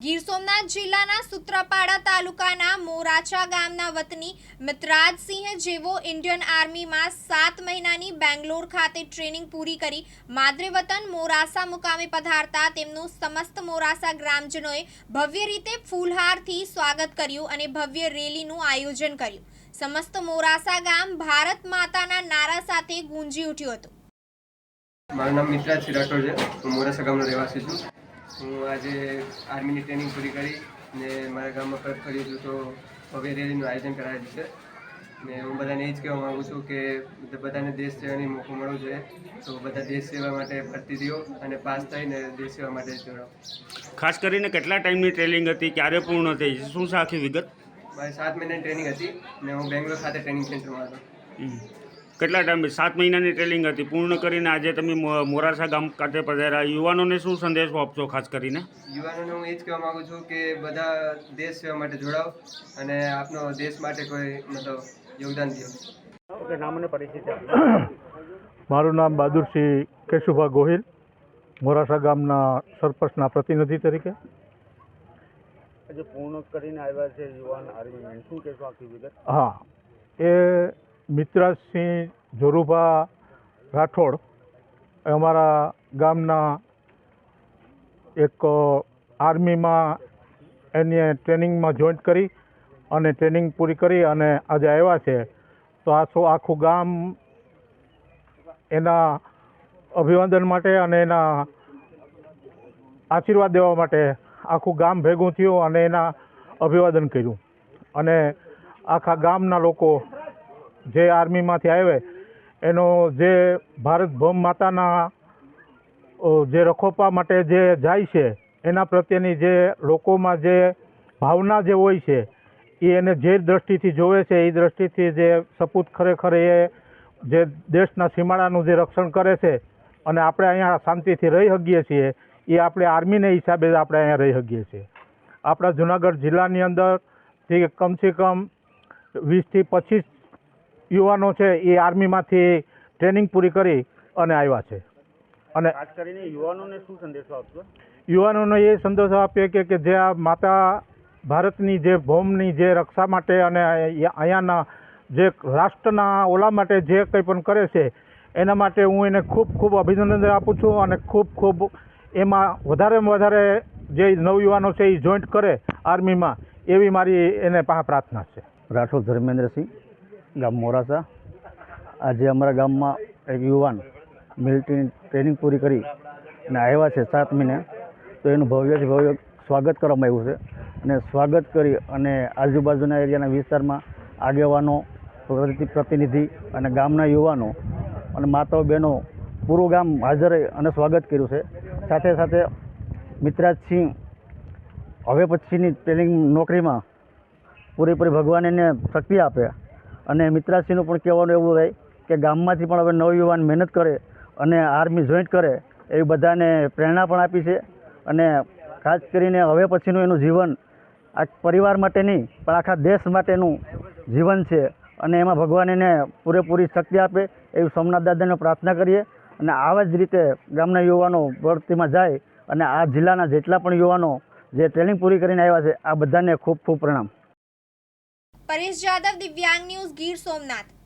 ગીર સોમનાથ જિલ્લાના સુત્રાપાડા તાલુકાના મોરાચા ગામના વતની મિત્રાજસિંહ જેવો ઇન્ડિયન આર્મીમાં સાત મહિનાની બેંગ્લોર ખાતે ટ્રેનિંગ પૂરી કરી માદરે મોરાસા મુકામે પધારતા તેમનું સમસ્ત મોરાસા ગ્રામજનોએ ભવ્ય રીતે ફૂલહારથી સ્વાગત કર્યું અને ભવ્ય રેલીનું આયોજન કર્યું. સમસ્ત મોરાસા ગામ ભારત માતાના નારા સાથે ગુંજી ઉઠ્યું હતું. મારું નામ મિત્રાજ સિંહ છે. હું મોરાસા ગામનો રહેવાસી છું. હું આજે આર્મીની ટ્રેનિંગ પૂરી કરી ને મારા ગામમાં પરત ફરી છું તો ભવ્ય રેલીનું આયોજન કરાયેલું છે. ને હું બધાને એ જ કહેવા માગું છું કે બધાને દેશ સેવાની મોકો મળવો જોઈએ. તો બધા દેશ સેવા માટે ભરતી દો અને પાસ થઈને દેશ સેવા માટે જોડાઓ. ખાસ કરીને કેટલા ટાઈમની ટ્રેનિંગ હતી? ક્યારે પૂર્ણ થઈ? શું આખી વિગત? મારી સાત મહિનાની ટ્રેનિંગ હતી ને હું બેંગ્લોર ખાતે ટ્રેનિંગ સેન્ટરમાં હતો. કેટલા ટાઈમ સાત મહિનાની ટ્રેનિંગ હતી. પૂર્ણ કરીને આજે તમે મોરાસા ગામ ખાતે પધાર્યા. યુવાનોને શું સંદેશો આપશો ખાસ કરીને? યુવાનોને હું એ જ કહેવા માગું છું કે બધા દેશ સેવા માટે જોડાઓ અને આપનો દેશ માટે કોઈ મતલબ યોગદાન દો. નામ અને પરિચિત મારું નામ બહાદુરસિંહ કેશુભા ગોહિલ મોરાસા ગામના સરપંચના પ્રતિનિધિ તરીકે. આજે પૂર્ણ કરીને આવ્યા છે યુવાન આર્મી શું કહેશો આખી વિગત? હા એ મિત્રાજસિંહ જોરુભા રાઠોડ અમારા ગામના એક આર્મીમાં એને ટ્રેનિંગમાં જોઈન્ટ કરી અને ટ્રેનિંગ પૂરી કરી અને આજે આવ્યા છે. તો આ સો આખું ગામ એના અભિવાદન માટે અને એના આશીર્વાદ દેવા માટે આખું ગામ ભેગું થયું અને એના અભિવાદન કર્યું. અને આખા ગામના લોકો જે આર્મીમાંથી આવે એનો જે ભારત ભૌમ માતાના જે રખોપા માટે જે જાય છે, એના પ્રત્યેની જે લોકોમાં જે ભાવના જે હોય છે, એ એને જે દ્રષ્ટિથી જોવે છે, એ દ્રષ્ટિથી જે સપૂત ખરેખર એ જે દેશના સીમાડાનું જે રક્ષણ કરે છે, અને આપણે અહીંયા શાંતિથી રહી શકીએ છીએ, એ આપણે આર્મીને હિસાબે આપણે અહીંયા રહી શકીએ છીએ. આપણા જુનાગઢ જિલ્લાની અંદરથી કમસે કમ વીસથી પચીસ યુવાનો છે એ આર્મીમાંથી ટ્રેનિંગ પૂરી કરી અને આવ્યા છે. અને ખાસ કરીને યુવાનોને શું સંદેશો આપશો? યુવાનોને એ સંદેશો આપીએ કે કે જે આ માતા ભારતની જે ભૌમની જે રક્ષા માટે અને અહીંયાના જે રાષ્ટ્રના ઓલા માટે જે કંઈ પણ કરે છે એના માટે હું એને ખૂબ ખૂબ અભિનંદન આપું છું અને ખૂબ ખૂબ એમાં વધારેમાં વધારે જે નવયુવાનો છે એ જોઈન્ટ કરે આર્મીમાં એવી મારી એને પાસે પ્રાર્થના છે. રાઠોડ ધર્મેન્દ્રસિંહ. ગામ મોરાસા. આજે અમારા ગામમાં એક યુવાન મિલિટરીની ટ્રેનિંગ પૂરી કરી અને આવ્યા છે સાત મહિને તો એનું ભવ્યથી ભવ્ય સ્વાગત કરવામાં આવ્યું છે. અને સ્વાગત કરી અને આજુબાજુના એરિયાના વિસ્તારમાં આગેવાનો, પ્રતિ, પ્રતિનિધિ અને ગામના યુવાનો અને માતાઓ, બહેનો પૂરું ગામ હાજર અને સ્વાગત કર્યું છે. સાથે સાથે મિત્રાજસિંહ હવે પછીની ટ્રેનિંગ નોકરીમાં પૂરેપૂરી ભગવાન એને શક્તિ આપે. અને મિત્રાશ્રીનું પણ કહેવાનું એવું રહે કે ગામમાંથી પણ હવે નવયુવાન મહેનત કરે અને આર્મી જોઈન્ટ કરે એ બધાને પ્રેરણા પણ આપી છે. અને ખાસ કરીને હવે પછીનું એનું જીવન આ પરિવાર માટે નહીં, પણ આખા દેશ માટેનું જીવન છે. અને એમાં ભગવાન એને પૂરેપૂરી શક્તિ આપે એવી સોમનાથ દાદાને પ્રાર્થના કરીએ. અને આવા જ રીતે ગામના યુવાનો ભરતીમાં જાય અને આ જિલ્લાના જેટલા પણ યુવાનો જે ટ્રેનિંગ પૂરી કરીને આવ્યા છે, આ બધાને ખૂબ ખૂબ પ્રણામ. પરેશ જાદવ દિવ્યાંગ ન્યૂઝ ગીર સોમનાથ.